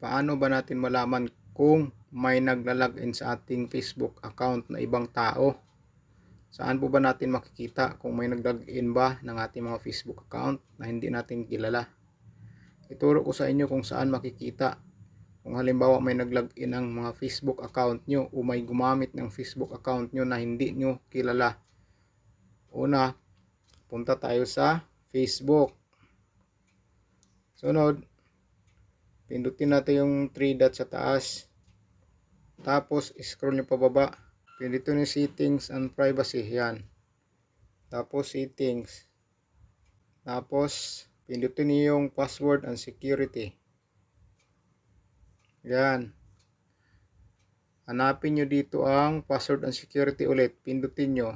paano ba natin malaman kung may naglalagin sa ating Facebook account na ibang tao? Saan po ba natin makikita kung may naglalagin ba ng ating mga Facebook account na hindi natin kilala? Ituro ko sa inyo kung saan makikita. Kung halimbawa may naglagin ng mga Facebook account nyo o may gumamit ng Facebook account nyo na hindi nyo kilala. Una, punta tayo sa Facebook. Sunod, pindutin natin yung 3 dots sa taas. Tapos, scroll nyo pababa. Pindutin yung settings and privacy. Yan. Tapos, settings. Tapos, pindutin nyo yung password and security. Yan. Hanapin nyo dito ang password and security ulit. Pindutin nyo.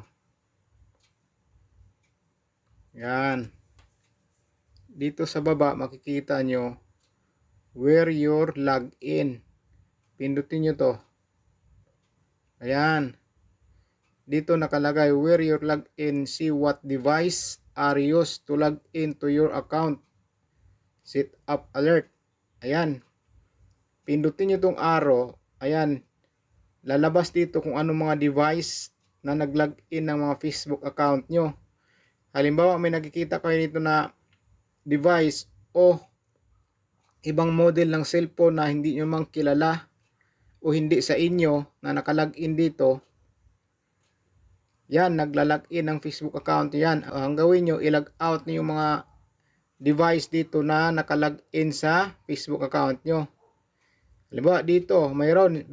Yan. Dito sa baba, makikita nyo where your login. Pindutin nyo to. Ayan. Dito nakalagay where your login. See what device are used to log into your account. Set up alert. Ayan. Pindutin nyo tong arrow. Ayan. Lalabas dito kung anong mga device na nag-login ng mga Facebook account nyo. Halimbawa, may nakikita kayo dito na device o ibang model ng cellphone na hindi nyo mang kilala o hindi sa inyo na nakalagin dito. Yan, naglalagin ng Facebook account yan. Ang gawin nyo, ilag out nyo yung mga device dito na nakalagin sa Facebook account nyo. Halimbawa dito, mayroon,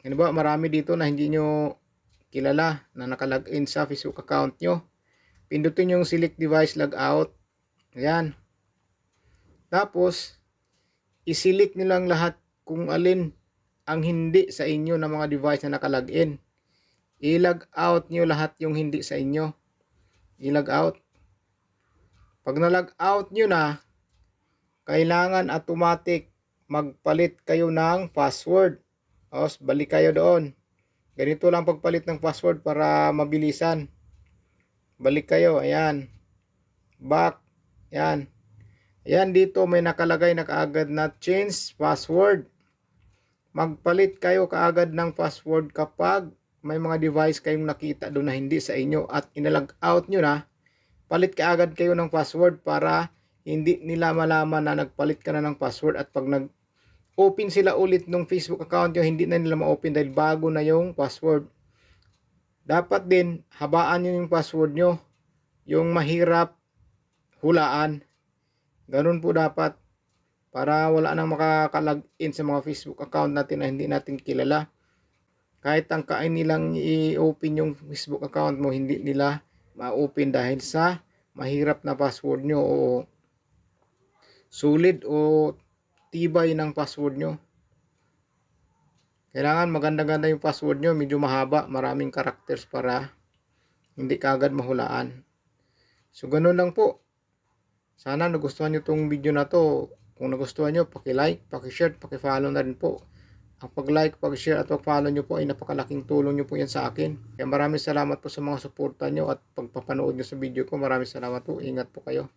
halimbawa marami dito na hindi nyo kilala na nakalagin sa Facebook account nyo. Pindutin yung select device logout. Ayan. Tapos, iselect nyo lang lahat kung alin ang hindi sa inyo na mga device na nakalagin. I-log out nyo lahat yung hindi sa inyo. I-log out. Pag na-log out nyo na, kailangan automatic magpalit kayo ng password. O, balik kayo doon. Ganito lang pagpalit ng password para mabilisan. Balik kayo, ayan. Back, ayan. Ayan dito may nakalagay na kaagad na change password. Magpalit kayo kaagad ng password kapag may mga device kayong nakita doon na hindi sa inyo at inalag out nyo na, palit kaagad kayo ng password para hindi nila malaman na nagpalit ka na ng password at pag nag open sila ulit ng Facebook account nyo, hindi na nila ma-open dahil bago na yung password dapat din habaan nyo yung password nyo yung mahirap hulaan ganun po dapat para wala nang makakalagin sa mga Facebook account natin na hindi natin kilala kahit ang kain nilang i-open yung Facebook account mo hindi nila ma-open dahil sa mahirap na password nyo o sulit o tibay ng password nyo kailangan maganda-ganda yung password nyo, medyo mahaba, maraming characters para hindi kagad mahulaan. So, ganun lang po. Sana nagustuhan nyo tong video na to. Kung nagustuhan nyo, paki-like, paki-share, paki-follow na rin po. Ang pag-like, pag-share at pag-follow nyo po ay napakalaking tulong nyo po yan sa akin. Kaya maraming salamat po sa mga suporta nyo at pagpapanood nyo sa video ko. Maraming salamat po. Ingat po kayo.